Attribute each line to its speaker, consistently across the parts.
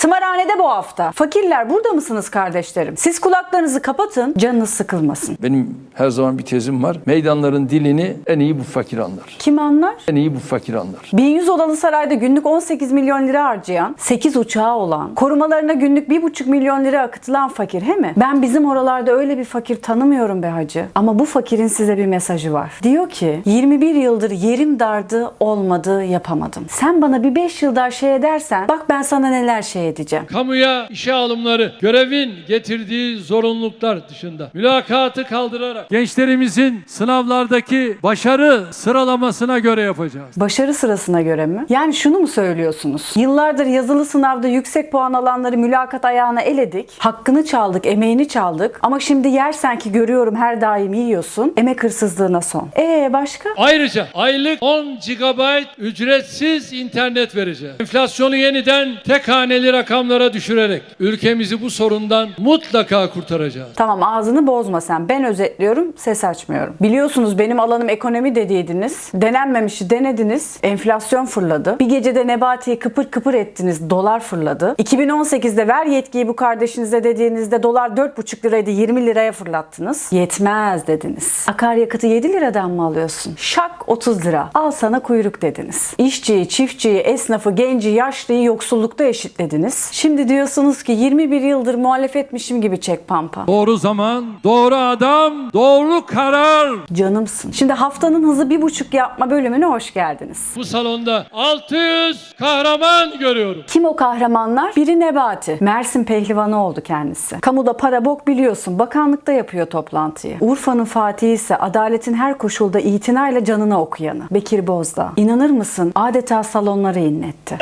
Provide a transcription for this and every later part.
Speaker 1: Tımarhanede bu hafta. Fakirler burada mısınız kardeşlerim? Siz kulaklarınızı kapatın, canınız sıkılmasın.
Speaker 2: Benim her zaman bir tezim var. Meydanların dilini en iyi bu fakir anlar.
Speaker 1: Kim anlar?
Speaker 2: En iyi bu fakir anlar.
Speaker 1: 1100 odalı sarayda günlük 18 milyon lira harcayan, 8 uçağı olan, korumalarına günlük 1,5 milyon lira akıtılan fakir he mi? Ben bizim oralarda öyle bir fakir tanımıyorum be hacı. Ama bu fakirin size bir mesajı var. Diyor ki 21 yıldır yerim dardı olmadı yapamadım. Sen bana bir 5 yıl daha şey edersen bak ben sana neler şey edeceğim.
Speaker 3: Kamuya işe alımları görevin getirdiği zorunluluklar dışında mülakatı kaldırarak gençlerimizin sınavlardaki başarı sıralamasına göre yapacağız.
Speaker 1: Başarı sırasına göre mi? Yani şunu mu söylüyorsunuz? Yıllardır yazılı sınavda yüksek puan alanları mülakat ayağına eledik. Hakkını çaldık, emeğini çaldık. Ama şimdi yersen ki görüyorum her daim yiyorsun. Emek hırsızlığına son. Ee başka?
Speaker 3: Ayrıca aylık 10 GB ücretsiz internet vereceğiz. Enflasyonu yeniden tek haneli rakamlara düşürerek ülkemizi bu sorundan mutlaka kurtaracağız.
Speaker 1: Tamam ağzını bozma sen. Ben özetliyorum, ses açmıyorum. Biliyorsunuz benim alanım ekonomi dediydiniz. Denenmemişi denediniz. Enflasyon fırladı. Bir gecede Nebati'yi kıpır kıpır ettiniz. Dolar fırladı. 2018'de ver yetkiyi bu kardeşinize dediğinizde dolar 4,5 liraydı 20 liraya fırlattınız. Yetmez dediniz. Akaryakıtı 7 liradan mı alıyorsun? Şak 30 lira. Al sana kuyruk dediniz. İşçiyi, çiftçiyi, esnafı, genci, yaşlıyı yoksullukta eşitlediniz. Şimdi diyorsunuz ki 21 yıldır muhalefetmişim gibi çek pampa.
Speaker 3: Doğru zaman, doğru adam, doğru karar.
Speaker 1: Canımsın. Şimdi haftanın hızı bir buçuk yapma bölümüne hoş geldiniz.
Speaker 3: Bu salonda 600 kahraman görüyorum.
Speaker 1: Kim o kahramanlar? Biri Nebati. Mersin pehlivanı oldu kendisi. Kamuda para bok biliyorsun. Bakanlıkta yapıyor toplantıyı. Urfa'nın Fatihi ise adaletin her koşulda itinayla canına okuyanı. Bekir Bozdağ. İnanır mısın? Adeta salonları inletti.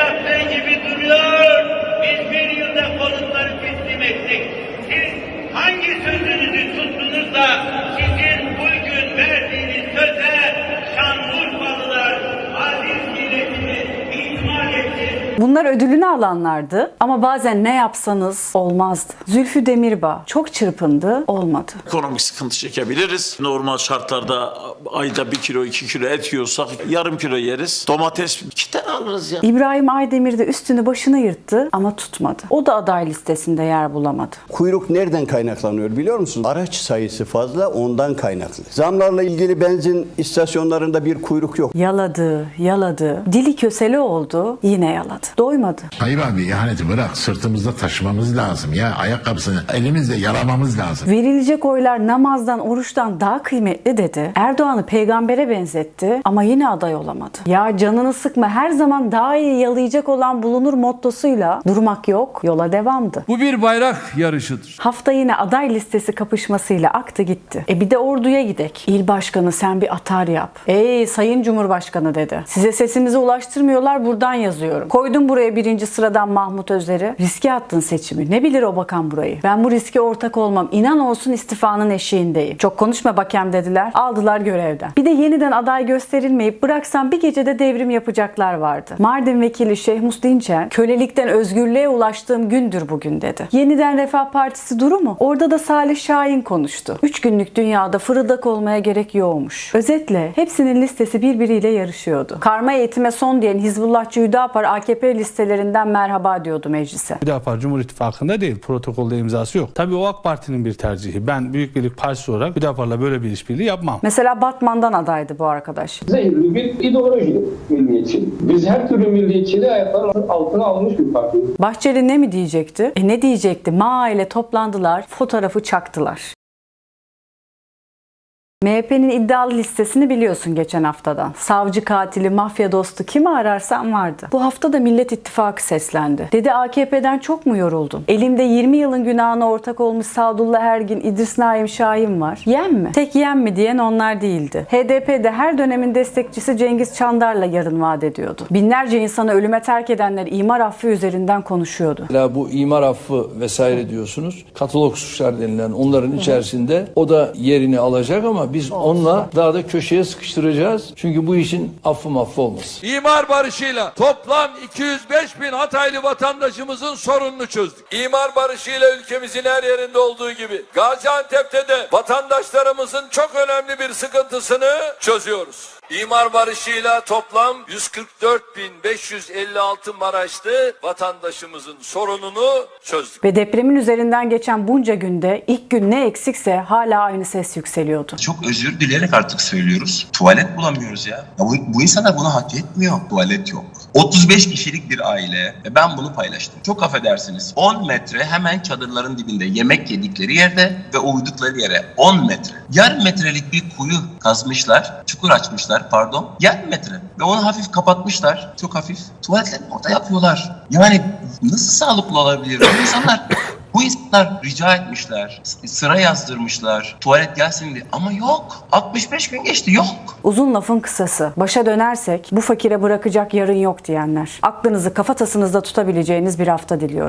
Speaker 1: Bunlar ödülünü alanlardı ama bazen ne yapsanız olmazdı. Zülfü Demirbağ çok çırpındı, olmadı.
Speaker 4: Ekonomik sıkıntı çekebiliriz. Normal şartlarda ayda bir kilo iki kilo et yiyorsak yarım kilo yeriz. Domates iki tane alırız ya.
Speaker 1: İbrahim Aydemir de üstünü başını yırttı ama tutmadı. O da aday listesinde yer bulamadı.
Speaker 5: Kuyruk nereden kaynaklanıyor biliyor musunuz? Araç sayısı fazla ondan kaynaklı. Zamlarla ilgili benzin istasyonlarında bir kuyruk yok.
Speaker 1: Yaladı, yaladı. Dili kösele oldu, yine yaladı. Doymadı.
Speaker 6: Hayır abi ihaneti bırak sırtımızda taşımamız lazım ya ayakkabısını elimizle yalamamız lazım.
Speaker 1: Verilecek oylar namazdan, oruçtan daha kıymetli dedi. Erdoğan'ı peygambere benzetti ama yine aday olamadı. Ya canını sıkma her zaman daha iyi yalayacak olan bulunur mottosuyla durmak yok, yola devamdı.
Speaker 3: Bu bir bayrak yarışıdır.
Speaker 1: Hafta yine aday listesi kapışmasıyla aktı gitti. E bir de orduya gidek. İl başkanı sen bir atar yap. Ey sayın cumhurbaşkanı dedi. Size sesimizi ulaştırmıyorlar buradan yazıyorum. Koydum buraya birinci sıradan Mahmut Özer'i. Riske attın seçimi. Ne bilir o bakan burayı. Ben bu riske ortak olmam. İnan olsun istifanın eşiğindeyim. Çok konuşma bakem dediler. Aldılar görevden. Bir de yeniden aday gösterilmeyip bıraksam bir gecede devrim yapacaklar vardı. Mardin vekili Şehmus Dinçer kölelikten özgürlüğe ulaştığım gündür bugün dedi. Yeniden Refah Partisi duru mu? Orada da Salih Şahin konuştu. Üç günlük dünyada fırıldak olmaya gerek yokmuş. Özetle hepsinin listesi birbiriyle yarışıyordu. Karma eğitime son diyen Hizbullahçı Hüdapar AKP listelerinden merhaba diyordu meclise.
Speaker 7: Hüdapar Cumhur İttifakı'nda değil. Protokolde imzası yok. Tabii o AK Parti'nin bir tercihi. Ben Büyük Birlik Partisi olarak Hüdapar'la böyle bir işbirliği yapmam.
Speaker 1: Mesela Batman'dan adaydı bu arkadaş.
Speaker 8: zehirli bir ideoloji milliyetçilik. Biz her türlü milliyetçiliği ayaklarının altına almış bir partiyiz.
Speaker 1: Bahçeli ne mi diyecekti? E ne diyecekti? Ma ile toplandılar, fotoğrafı çaktılar. MHP'nin iddialı listesini biliyorsun geçen haftadan. Savcı katili, mafya dostu kimi ararsan vardı. Bu hafta da Millet İttifakı seslendi. Dedi AKP'den çok mu yoruldun? Elimde 20 yılın günahına ortak olmuş Sadullah Ergin, İdris Naim Şahin var. Yen mi? Tek yen mi diyen onlar değildi. HDP'de her dönemin destekçisi Cengiz Çandar'la yarın vaat ediyordu. Binlerce insanı ölüme terk edenler imar affı üzerinden konuşuyordu.
Speaker 2: Mesela bu imar affı vesaire diyorsunuz. Katalog suçlar denilen onların içerisinde o da yerini alacak ama biz onunla daha da köşeye sıkıştıracağız. Çünkü bu işin affı maffı olmaz.
Speaker 3: İmar barışıyla toplam 205 bin Hataylı vatandaşımızın sorununu çözdük. İmar barışıyla ülkemizin her yerinde olduğu gibi Gaziantep'te de vatandaşlarımızın çok önemli bir sıkıntısını çözüyoruz. İmar barışıyla toplam 144.556 Maraşlı vatandaşımızın sorununu çözdük.
Speaker 1: Ve depremin üzerinden geçen bunca günde ilk gün ne eksikse hala aynı ses yükseliyordu.
Speaker 9: Çok özür dileyerek artık söylüyoruz. Tuvalet bulamıyoruz ya. ya bu, bu insanlar bunu hak etmiyor. Tuvalet yok. 35 kişilik bir aile ve ben bunu paylaştım. Çok affedersiniz. 10 metre hemen çadırların dibinde yemek yedikleri yerde ve uyudukları yere 10 metre. Yarım metrelik bir kuyu kazmışlar. Çukur açmışlar pardon. Yarım metre. Ve onu hafif kapatmışlar. Çok hafif. Tuvaletlerini orada yapıyorlar. Yani nasıl sağlıklı olabilir? İnsanlar bu insanlar rica etmişler, sıra yazdırmışlar, tuvalet gelsin diye ama yok. 65 gün geçti yok.
Speaker 1: Uzun lafın kısası. Başa dönersek bu fakire bırakacak yarın yok diyenler. Aklınızı kafatasınızda tutabileceğiniz bir hafta diliyorum.